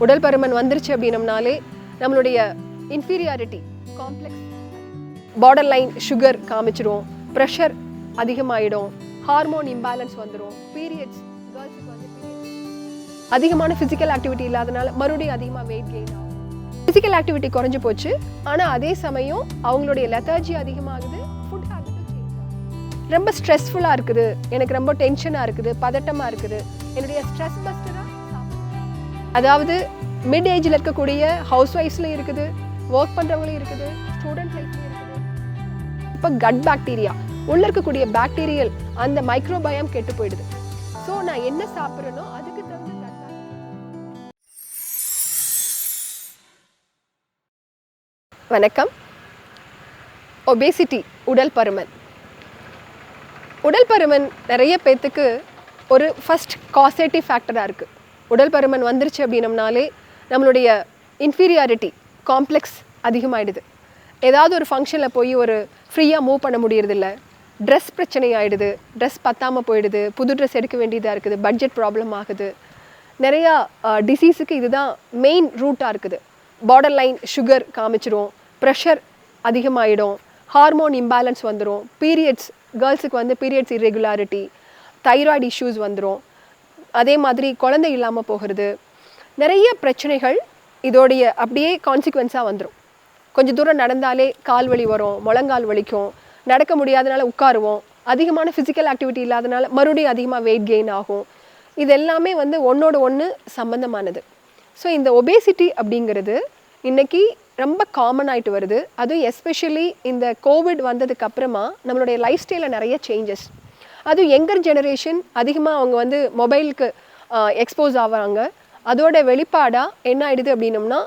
உடல் பருமன் வந்துருச்சு அப்படின்னம்னாலே நம்மளுடைய inferiority complex border line sugar காமிச்சிரும் pressure அதிகமாகிடும் ஹார்மோன் இம்பேலன்ஸ் வந்துடும் பீரியட்ஸ் கேர்ள்ஸுக்கு வந்து அதிகமான ஃபிசிக்கல் ஆக்டிவிட்டி இல்லாதனால மறுபடியும் அதிகமாக வெயிட் கெயின் ஆகும். ஃபிசிக்கல் ஆக்டிவிட்டி குறைஞ்சி போச்சு ஆனால் அதே சமயம் அவங்களுடைய லெத்தர்ஜி அதிகமாகுது ஃபுட் ஹேபிட்டும் சேஞ்ச் ரொம்ப ஸ்ட்ரெஸ்ஃபுல்லாக இருக்குது எனக்கு ரொம்ப டென்ஷனாக இருக்குது பதட்டமாக இருக்குது என்னுடைய ஸ்ட்ரெஸ் பஸ்டர் அதாவது மிட் ஏஜில் இருக்கக்கூடிய ஹவுஸ் ஒய்ஃப்ஸ்லையும் இருக்குது ஒர்க் பண்ணுறவங்களும் இருக்குது ஸ்டூடெண்ட் லைஃப்லையும் இருக்குது. இப்போ கட் பாக்டீரியா உள்ளே இருக்கக்கூடிய பாக்டீரியல் அந்த மைக்ரோபயம் கெட்டு போயிடுது. ஸோ நான் என்ன சாப்பிட்றேனோ அதுக்கு தகுந்த வணக்கம். ஒபேசிட்டி உடல் பருமன். உடல் பருமன் நிறைய பேர்த்துக்கு ஒரு ஃபஸ்ட் காசேட்டிவ் ஃபேக்டராக இருக்குது உடல் பருமன் வந்துருச்சு அப்படின்னம்னாலே நம்மளுடைய இன்ஃபீரியாரிட்டி காம்ப்ளெக்ஸ் அதிகமாயிடுது. ஏதாவது ஒரு ஃபங்க்ஷனில் போய் ஒரு ஃப்ரீயாக மூவ் பண்ண முடியறதில்ல. ட்ரெஸ் பிரச்சனை ஆகிடுது ட்ரெஸ் பத்தாமல் போயிடுது. புது ட்ரெஸ் எடுக்க வேண்டியதாக இருக்குது. பட்ஜெட் ப்ராப்ளம் ஆகுது. நிறையா டிசீஸுக்கு இதுதான் மெயின் ரூட்டாக இருக்குது. பார்டர் லைன் சுகர் காமிச்சிரும். ப்ரெஷர் அதிகமாகிடும் ஹார்மோன் இம்பேலன்ஸ் வந்துடும் பீரியட்ஸ் கேர்ள்ஸுக்கு வந்து பீரியட்ஸ் இரெகுலாரிட்டி தைராய்டு இஷ்யூஸ் வந்துடும் அதே மாதிரி குழந்தை இல்லாமல் போகிறது. நிறைய பிரச்சனைகள் இதோடைய அப்படியே கான்சிக்வன்ஸாக வந்துடும் கொஞ்சம் தூரம் நடந்தாலே கால் வலி வரும் முழங்கால் வலிக்கும் நடக்க முடியாதனால உட்காருவோம். அதிகமான ஃபிசிக்கல் ஆக்டிவிட்டி இல்லாதனால மறுபடியும் அதிகமாக வெயிட் கெயின் ஆகும். இது எல்லாமே வந்து ஒன்றோட ஒன்று சம்மந்தமானது ஸோ இந்த ஒபேசிட்டி அப்படிங்கிறது இன்னைக்கு ரொம்ப காமன் ஆகிட்டு வருது. அதுவும் எஸ்பெஷலி இந்த கோவிட் வந்ததுக்கு அப்புறமா நம்மளுடைய லைஃப் ஸ்டைலில் நிறைய சேஞ்சஸ் அதுவும் யங்கர் ஜெனரேஷன் அதிகமாக அவங்க வந்து மொபைலுக்கு எக்ஸ்போஸ் ஆகிறாங்க அதோட வெளிப்பாடாக என்ன ஆயிடுது அப்படின்னம்னா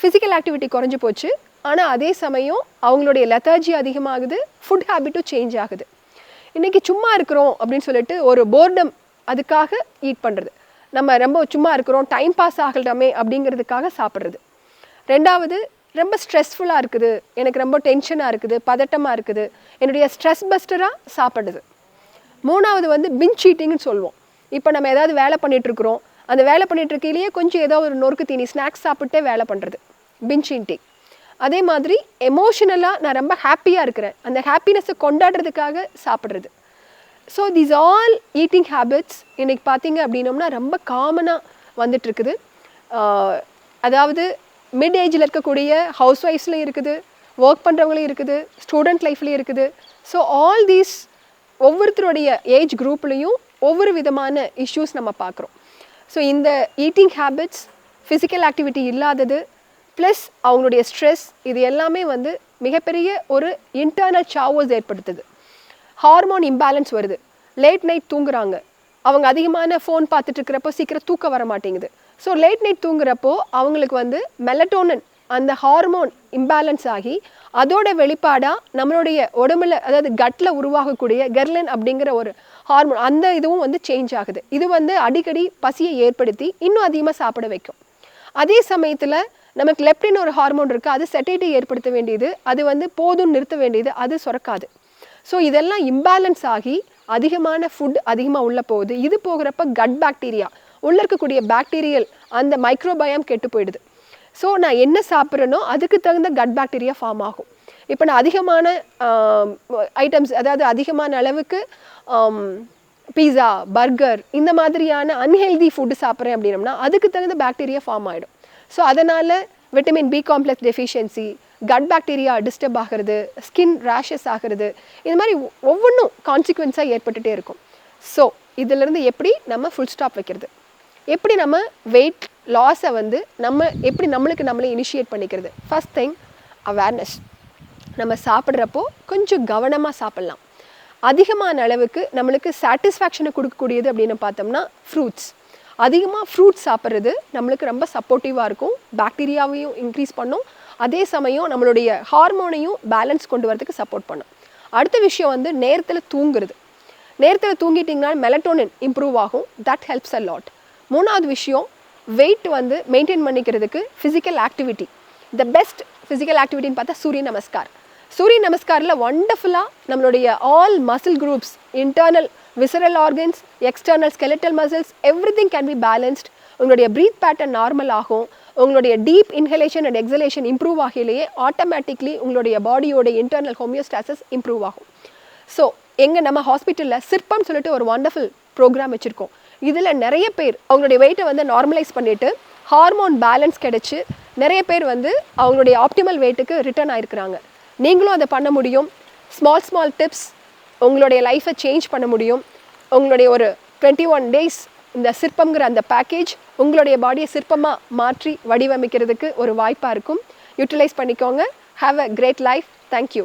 ஃபிசிக்கல் ஆக்டிவிட்டி குறைஞ்சு போச்சு. ஆனால் அதே சமயம் அவங்களுடைய லெத்தர்ஜி அதிகமாகுது ஃபுட் ஹேபிட்டும் சேஞ்ச் ஆகுது. இன்றைக்கி சும்மா இருக்கிறோம் அப்படின்னு சொல்லிட்டு ஒரு போர்டம் அதுக்காக ஈட் பண்ணுறது நம்ம ரொம்ப சும்மா இருக்கிறோம் டைம் பாஸ் ஆகலாமே அப்படிங்கிறதுக்காக சாப்பிட்றது. ரெண்டாவது ரொம்ப ஸ்ட்ரெஸ்ஃபுல்லாக இருக்குது. எனக்கு ரொம்ப டென்ஷனாக இருக்குது பதட்டமாக இருக்குது. என்னுடைய ஸ்ட்ரெஸ் பஸ்டராக சாப்பிட்றது. மூணாவது வந்து பின் சீட்டிங்னு சொல்லுவோம். இப்போ நம்ம ஏதாவது வேலை பண்ணிகிட்ருக்குறோம் அந்த வேலை பண்ணிட்டு இருக்கையிலேயே கொஞ்சம் ஏதோ ஒரு நொறுக்கு தீனி ஸ்நாக்ஸ் சாப்பிட்டே வேலை பண்ணுறது பின் சீட்டிங் அதே மாதிரி எமோஷனலாக நான் ரொம்ப ஹாப்பியாக இருக்கிறேன். அந்த ஹாப்பினஸை கொண்டாடுறதுக்காக சாப்பிட்றது. So these all eating habits இன்றைக்கி பார்த்தீங்க அப்படின்னோம்னா ரொம்ப காமனாக வந்துட்டுருக்குது. அதாவது மிட் ஏஜில் இருக்கக்கூடிய ஹவுஸ் ஒய்ஃப்ஸ்லையும் இருக்குது ஒர்க் பண்ணுறவங்களையும் இருக்குது ஸ்டூடெண்ட் லைஃப்லையும் இருக்குது. ஸோ ஆல் தீஸ் ஒவ்வொருத்தருடைய ஏஜ் குரூப்லேயும் ஒவ்வொரு விதமான இஷ்யூஸ் நம்ம பார்க்குறோம். ஸோ இந்த ஈட்டிங் ஹேபிட்ஸ் ஃபிசிக்கல் ஆக்டிவிட்டி இல்லாதது ப்ளஸ் அவங்களுடைய ஸ்ட்ரெஸ் இது எல்லாமே வந்து மிகப்பெரிய ஒரு இன்டர்னல் சாவோஸ் ஏற்படுத்துது. ஹார்மோன் இம்பேலன்ஸ் வருது. லேட் நைட் தூங்குறாங்க. அவங்க அதிகமான ஃபோன் பார்த்துட்டு இருக்கிறப்போ சீக்கிரம் தூக்கம் வர மாட்டேங்குது. ஸோ லேட் நைட் தூங்குறப்போ அவங்களுக்கு வந்து மெலட்டோனன் அந்த ஹார்மோன் இம்பேலன்ஸ் ஆகி அதோட வெளிப்பாடாக நம்மளுடைய உடம்புல அதாவது கட்டில் உருவாகக்கூடிய கெர்லின் அப்படிங்கிற ஒரு ஹார்மோன் அந்த இதுவும் வந்து சேஞ்ச் ஆகுது. இது வந்து அடிக்கடி பசியை ஏற்படுத்தி இன்னும் அதிகமாக சாப்பிட வைக்கும். அதே சமயத்தில் நமக்கு லெப்டின் ஒரு ஹார்மோன் இருக்குது அது செட்டைட்டை ஏற்படுத்த வேண்டியது அது வந்து போதும் நிறுத்த வேண்டியது அது சுரக்காது. ஸோ இதெல்லாம் இம்பேலன்ஸ் ஆகி அதிகமான ஃபுட் அதிகமாக உள்ள போகுது. இது போகிறப்ப கட் பாக்டீரியா உள்ள இருக்கக்கூடிய பாக்டீரியல் அந்த மைக்ரோபயம் கெட்டு போயிடுது. ஸோ நான் என்ன சாப்பிட்றேனோ அதுக்கு தகுந்த கட் பாக்டீரியா ஃபார்ம் ஆகும். இப்போ நான் அதிகமான ஐட்டம்ஸ் அதாவது அதிகமான அளவுக்கு பீஸா பர்கர் இந்த மாதிரியான அன்ஹெல்தி ஃபுட்டு சாப்பிட்றேன் அப்படின்னம்னா அதுக்கு தகுந்த பாக்டீரியா ஃபார்ம் ஆகிடும் ஸோ அதனால் vitamin B complex deficiency gut bacteria disturb ஆகிறது ஸ்கின் ரேஷஸ் ஆகிறது இது மாதிரி ஒவ்வொன்றும் கான்சிக்வன்ஸாக ஏற்பட்டுகிட்டே இருக்கும். ஸோ இதிலேருந்து எப்படி நம்ம ஃபுல் ஸ்டாப் வைக்கிறது? எப்படி நம்ம வெயிட் லாஸை வந்து நம்ம எப்படி நம்மளுக்கு நம்மளே இனிஷியேட் பண்ணிக்கிறது? ஃபஸ்ட் திங் அவேர்னஸ் நம்ம சாப்பிட்றப்போ கொஞ்சம் கவனமாக சாப்பிட்லாம். அதிகமான அளவுக்கு நம்மளுக்கு சாட்டிஸ்ஃபேக்ஷனை கொடுக்கக்கூடியது அப்படின்னு பார்த்தோம்னா ஃப்ரூட்ஸ் அதிகமாக ஃப்ரூட்ஸ் சாப்பிட்றது நம்மளுக்கு ரொம்ப சப்போர்ட்டிவாக இருக்கும். பாக்டீரியாவையும் இன்க்ரீஸ் பண்ணும். அதே சமயம் நம்மளுடைய ஹார்மோனையும் பேலன்ஸ் கொண்டு வரதுக்கு சப்போர்ட் பண்ணும். அடுத்த விஷயம் வந்து நேரத்தில் தூங்குறது. நேரத்தில் தூங்கிட்டிங்கன்னா மெலட்டோனின் இம்ப்ரூவ் ஆகும். தட் ஹெல்ப்ஸ் அ லாட் மூணாவது விஷயம் வெயிட் வந்து மெயின்டைன் பண்ணிக்கிறதுக்கு physical activity the best physical ஆக்டிவிட்டின்னு பார்த்தா சூரிய நமஸ்கார். சூரிய நமஸ்காரில் ஒண்டர்ஃபுல்லாக நம்மளுடைய all muscle groups internal visceral organs external skeletal muscles every thing can be balanced உங்களுடைய ப்ரீத் பேட்டர்ன் நார்மல் ஆகும். உங்களுடைய deep inhalation and exhalation improve ஆகிலேயே automatically உங்களுடைய பாடியோட இன்டர்னல் ஹோமியோஸ்டாசஸ் இம்ப்ரூவ் ஆகும். ஸோ எங்கள் நம்ம ஹாஸ்பிட்டலில் சிற்பம் சொல்லிட்டு ஒரு வண்டர்ஃபுல் ப்ரோக்ராம் வச்சுருக்கோம். இதில் நிறைய பேர் அவங்களுடைய வெயிட்டை வந்து நார்மலைஸ் பண்ணிவிட்டு ஹார்மோன் பேலன்ஸ் கிடைச்சி நிறைய பேர் வந்து அவங்களுடைய ஆப்டிமல் வெயிட்டுக்கு ரிட்டர்ன் ஆயிருக்கிறாங்க. நீங்களும் அதை பண்ண முடியும். ஸ்மால் ஸ்மால் டிப்ஸ் உங்களுடைய லைஃப்பை சேஞ்ச் பண்ண முடியும். உங்களுடைய ஒரு டுவெண்ட்டி ஒன் டேஸ் இந்த சிற்பங்கிற அந்த பேக்கேஜ் உங்களுடைய பாடியை சிற்பமாக மாற்றி வடிவமைக்கிறதுக்கு ஒரு வாய்ப்பாக இருக்கும். யூட்டிலைஸ் பண்ணிக்கோங்க. Have a great life thank you